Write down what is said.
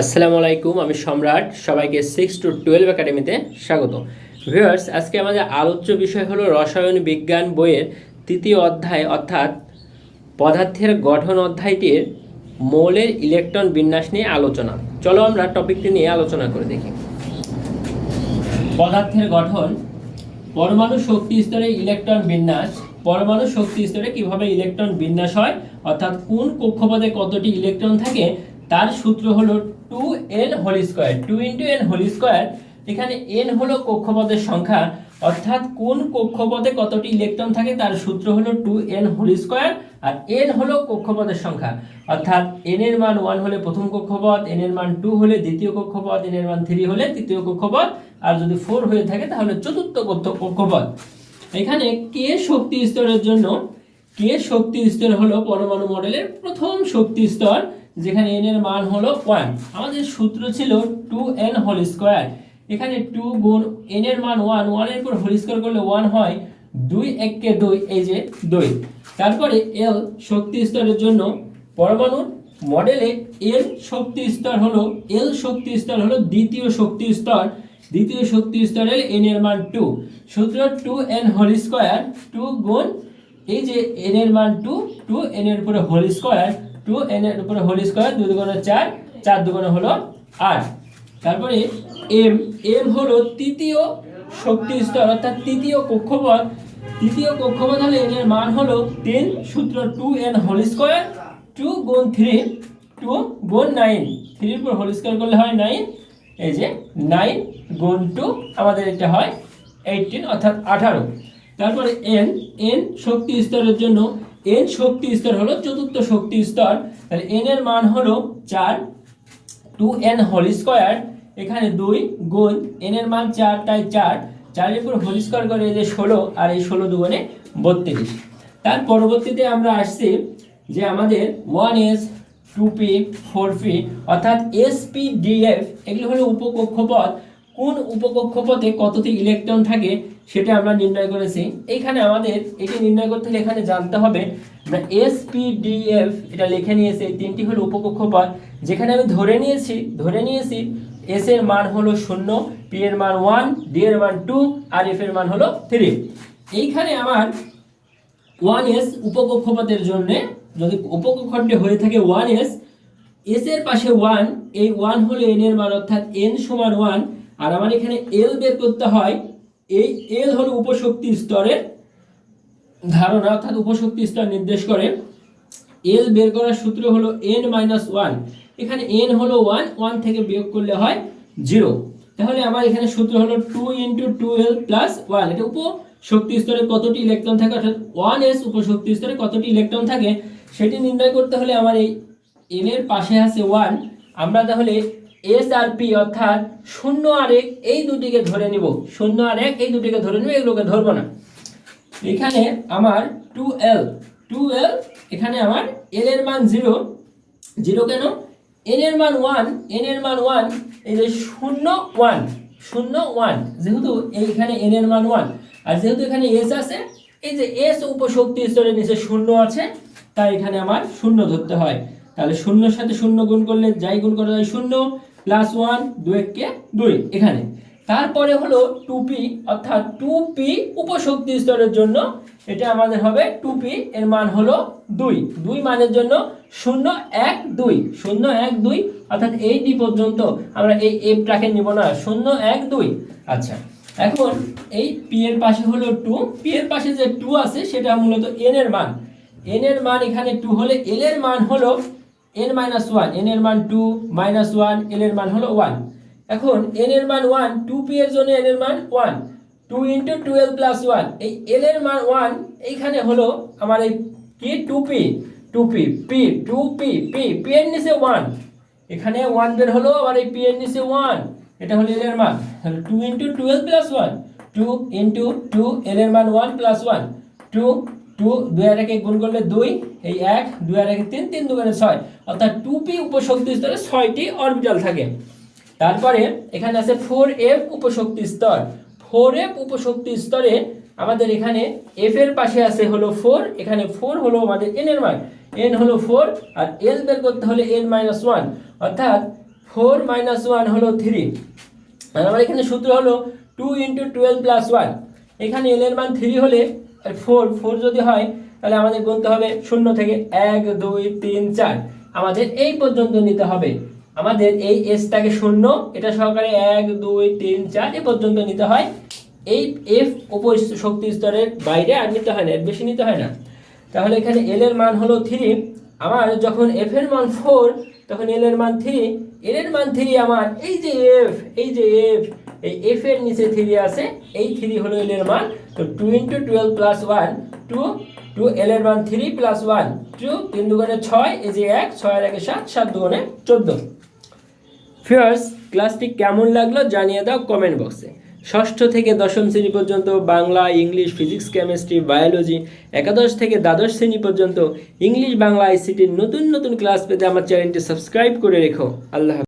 আসসালামু আলাইকুম, আমি সম্রাট, সবাইকে সিক্স টু টুয়েলভ একাডেমিতে স্বাগত ভিউয়ার্স আজকে আমাদের আলোচ্য বিষয় হলো রসায়ন বিজ্ঞান বইয়ের তৃতীয় অধ্যায়, অর্থাৎ পদার্থের গঠন অধ্যায়টির মৌলের ইলেকট্রন বিন্যাস নিয়ে আলোচনা। চলো আমরা টপিকটি নিয়ে আলোচনা করে দেখি। পদার্থের গঠন, পরমাণু শক্তি স্তরে ইলেকট্রন বিন্যাস, পরমাণু শক্তি স্তরে কীভাবে ইলেকট্রন বিন্যাস হয়, অর্থাৎ কোন কক্ষপথে কতটি ইলেকট্রন থাকে তার সূত্র হলো two N whole square, two into N whole square, এখানে এন হলো কক্ষপথের সংখ্যা, অর্থাৎ কোন কক্ষপথে কতটি ইলেকট্রন থাকে তার সূত্র হলো টু এন হোল স্কোয়ার, আর এন হলো কক্ষপথের সংখ্যা। অর্থাৎ এন এর মান ওয়ান হলে প্রথম কক্ষপথ, এন এর মান টু হলে দ্বিতীয় কক্ষপথ, এন এর মান থ্রি হলে তৃতীয় কক্ষপথ, আর যদি ফোর হয়ে থাকে তাহলে চতুর্থ কক্ষ- কক্ষপথ। এখানে কে শক্তি স্তরের জন্য, কে শক্তি স্তর হলো পরমাণু মডেলের প্রথম শক্তি স্তর যেখানে এন এর মান হলো ওয়ান আমাদের সূত্র ছিল টু এন হোল স্কোয়ার এখানে টু গুণ এন এর মান ওয়ান ওয়ানের পর হোল স্কোয়ার করলে ওয়ান হয় দুই এককে দুই, এই যে দুই। তারপরে এল শক্তি স্তরের জন্য পরমাণুর মডেলে এল শক্তি স্তর হলো এল শক্তি স্তর হলো দ্বিতীয় শক্তি স্তর। দ্বিতীয় শক্তি স্তরের এন এর মান টু সূত্র two N whole square two গুণ এই যে এন এর মান টু টু এন এর উপরে হোল স্কোয়ার টু এন এর উপরে হোল স্কোয়ার দুই দুগুণে চার চার দুগুণে হলো আট। তারপরে এম এম হলো তৃতীয় শক্তি স্তর, অর্থাৎ তৃতীয় কক্ষপথ। তৃতীয় কক্ষপথ হলে এন এর মান হলো টেন সূত্র two N whole square two গুণ থ্রি টু গুণ নাইন থ্রির উপর হোল স্কোয়ার করলে হয় নাইন এই যে নাইন গুণ টু আমাদের এটা হয় এইটিন অর্থাৎ আঠারো। তারপরে এন এন শক্তি স্তরের জন্য এন শক্তি স্তর হলো চতুর্থ শক্তি স্তর। তাহলে এন এর মান হলো চার টু এন হোল স্কোয়ার। এখানে দুই গুণ, এন এর মান চার, তাই চার। চারের উপর হোল স্কোয়ার করে যে ষোলো, আর এই ষোলো দুগুণে বত্রিশ। তার পরবর্তীতে আমরা আসছি যে আমাদের one S two P four P অর্থাৎ ডিএফ এগুলো হলো উপকক্ষপথ। কোন উপকক্ষপথে কতটি ইলেকট্রন থাকে সেটা আমরা নির্ণয় করেছি। এইখানে আমাদের, এটি নির্ণয় করতে হলে এখানে জানতে হবে এস পি ডিএফ এটা লিখে নিয়েছি, এই তিনটি হলো উপকক্ষপথ। যেখানে আমি ধরে নিয়েছি ধরে নিয়েছি এস এর মান হলো শূন্য পি এর মান ওয়ান ডি এর মান টু আর এফ এর মান হলো থ্রি এইখানে আমার ওয়ান এস উপকক্ষপথের জন্য, যদি উপকক্ষটি হয়ে থাকে ওয়ান এস এস এর পাশে ওয়ান এই ওয়ান হলো এন এর মান, অর্থাৎ এন সমান ওয়ান আর আমার এখানে এল বের করতে হয়, এই এল হলো উপশক্তি স্তরের ধারণা, অর্থাৎ উপশক্তি স্তর নির্দেশ করে। এল বের করার সূত্র হলো এন মাইনাস ওয়ান এখানে এন হলো ওয়ান ওয়ান থেকে বিয়োগ করলে হয় জিরো তাহলে আমার এখানে সূত্র হলো two into two L plus one এটা উপ শক্তি স্তরে কতটি ইলেকট্রন থাকে? অর্থাৎ ওয়ান এস উপশক্তি স্তরে কতটি ইলেকট্রন থাকে? সেটি নির্ণয় করতে হলে আমার এই এন এর পাশে আছে ওয়ান আমরা তাহলে এস আর পি অর্থাৎ শূন্য আর এক, এই দুটিকে ধরে নিব। শূন্য আর এক, এই দুটিকে ধরে নিব, এগুলোকে ধরবো না। এখানে আমার টু এল টু এল এখানে আমার এল এর মান জিরো জিরো কেন? এন এর মান ওয়ান এন এর মান ওয়ান এই যে শূন্য ওয়ান শূন্য ওয়ান যেহেতু এইখানে এন এর মান ওয়ান আর যেহেতু এখানে এস আছে, এই যে এস উপশক্তি স্তরের নিচে শূন্য আছে, তাই এখানে আমার শূন্য ধরতে হয়। তাহলে শূন্যর সাথে শূন্য গুণ করলে যাই গুণ করা যায় শূন্য প্লাস ওয়ান দু এককে দুই, এখানে। তারপরে হলো টু পি অর্থাৎ টু পি উপশক্তি স্তরের জন্য এটা আমাদের হবে টু পি এর মান হলো দুই। দুই মানের জন্য শূন্য এক দুই, শূন্য এক দুই, অর্থাৎ এই ডি পর্যন্ত আমরা এই এফটাকে নিব না, শূন্য এক দুই। আচ্ছা এখন এই পি এর পাশে হলো টু পি এর পাশে যে টু আছে সেটা মূলত এন এর মান। এন এর মান এখানে টু হলে এল এর মান হলো এন মাইনাস ওয়ান এন এর মান টু মাইনাস ওয়ান এল এর মান হলো ওয়ান এখন এন এর মান ওয়ান টু পি এর জন্য এন এর মান one two into twelve plus one এই এল এর মান ওয়ান এইখানে হলো আমার এই কি two P two P P two P P P এর নিচে ওয়ান এখানে ওয়ান বের হলো আবার এই পি এর নিচে ওয়ান এটা হলো এল এর মান। তাহলে two into twelve plus one two into two L এর মান one plus one two two দুই একে গুণ করলে দুই এই এক, দুই আর একে তিন তিন দুগুণে ছয়। অর্থাৎ টু পি উপশক্তি স্তরে ছয়টি অরবিটাল থাকে। তারপরে এখানে আছে ফোর এফ উপশক্তি স্তর। ফোর এফ উপশক্তি স্তরে আমাদের এখানে এফ এর পাশে আছে হলো ফোর এখানে ফোর হলো আমাদের এন এর মান। এন হলো ফোর আর এল বের করতে হলে এন মাইনাস ওয়ান অর্থাৎ ফোর মাইনাস ওয়ান হলো থ্রি আর আমার এখানে সূত্র হলো two into twelve plus one এখানে এল এর মান থ্রি হলে আর ফোর ফোর যদি হয় তাহলে আমাদের গুনতে হবে শূন্য থেকে এক, দুই, তিন, চার। আমাদের এই পর্যন্ত নিতে হবে। আমাদের এই এসটাকে শূন্য, এটা সহকারে এক, দুই, তিন, চার, এ পর্যন্ত নিতে হয়। এই এফ উপর শক্তি স্তরের বাইরে আর নিতে হয় না, এর বেশি নিতে হয় না। তাহলে এখানে এল এর মান হলো থ্রি আমার যখন এফ এর মান ফোর তখন এল এর মান থ্রি এল এর মান থ্রি আমার, এই যে এফ এই যে এফ এই এফ এর নিচে থ্রি আছে, এই থ্রি হলো এল এর মান। তো two into twelve plus one two two L এর থ্রি প্লাস ওয়ান, টু তিন দুগুণে ছয় এই যে এক, ছয় একে সাত সাত দুগুণে চোদ্দ। ফিয়ার্স ক্লাসটি কেমন লাগল জানিয়ে দাও কমেন্ট বক্সে ষষ্ঠ থেকে দশম শ্রেণি পর্যন্ত Bangla, English physics chemistry biology একাদশ থেকে দ্বাদশ শ্রেণি পর্যন্ত ইংলিশ বাংলা আইসিটির নতুন নতুন ক্লাস পেতে আমার চ্যানেলটি সাবস্ক্রাইব করে রেখো। আল্লাহ।